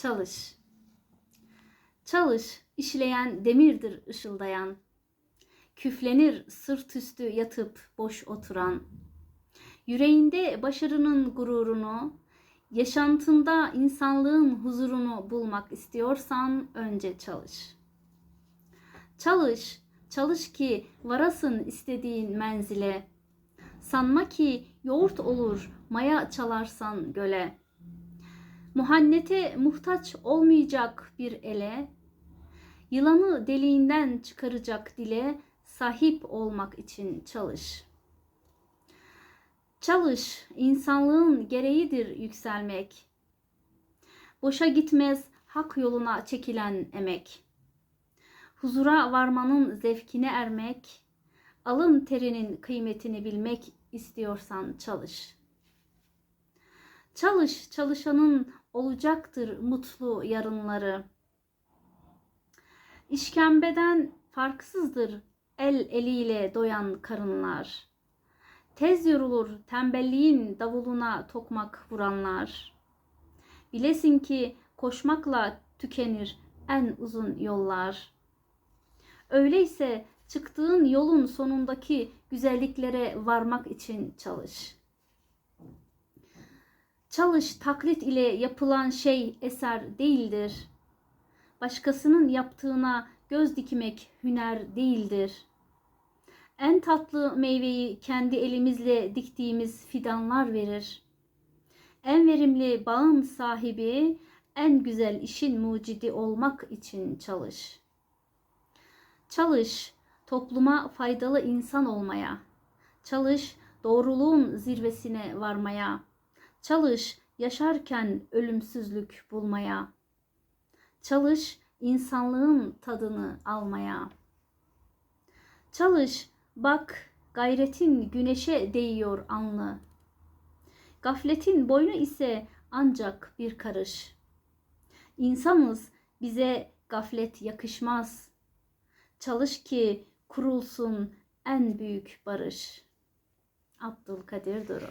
Çalış. Çalış, işleyen demirdir ışıldayan. Küflenir sırt üstü yatıp boş oturan. Yüreğinde başarının gururunu, yaşantında insanlığın huzurunu bulmak istiyorsan önce çalış. Çalış, çalış ki varasın istediğin menzile. Sanma ki yoğurt olur maya çalarsan göle. Muhannete muhtaç olmayacak bir ele, yılanı deliğinden çıkaracak dile sahip olmak için çalış. Çalış, insanlığın gereğidir yükselmek. Boşa gitmez hak yoluna çekilen emek. Huzura varmanın zevkine ermek, alın terinin kıymetini bilmek istiyorsan çalış. Çalış, çalışanın olacaktır mutlu yarınları. İşkembeden farksızdır el eliyle doyan karınlar. Tez yorulur tembelliğin davuluna tokmak vuranlar. Bilesin ki koşmakla tükenir en uzun yollar. Öyleyse çıktığın yolun sonundaki güzelliklere varmak için çalış. Çalış taklit ile yapılan şey eser değildir. Başkasının yaptığına göz dikmek hüner değildir. En tatlı meyveyi kendi elimizle diktiğimiz fidanlar verir. En verimli bağın sahibi, en güzel işin mucidi olmak için çalış. Çalış, topluma faydalı insan olmaya. Çalış, doğruluğun zirvesine varmaya. Çalış, yaşarken ölümsüzlük bulmaya. Çalış, insanlığın tadını almaya. Çalış, bak gayretin güneşe değiyor anlı. Gafletin boynu ise ancak bir karış. İnsanız bize gaflet yakışmaz. Çalış ki kurulsun en büyük barış. Abdülkadir Duru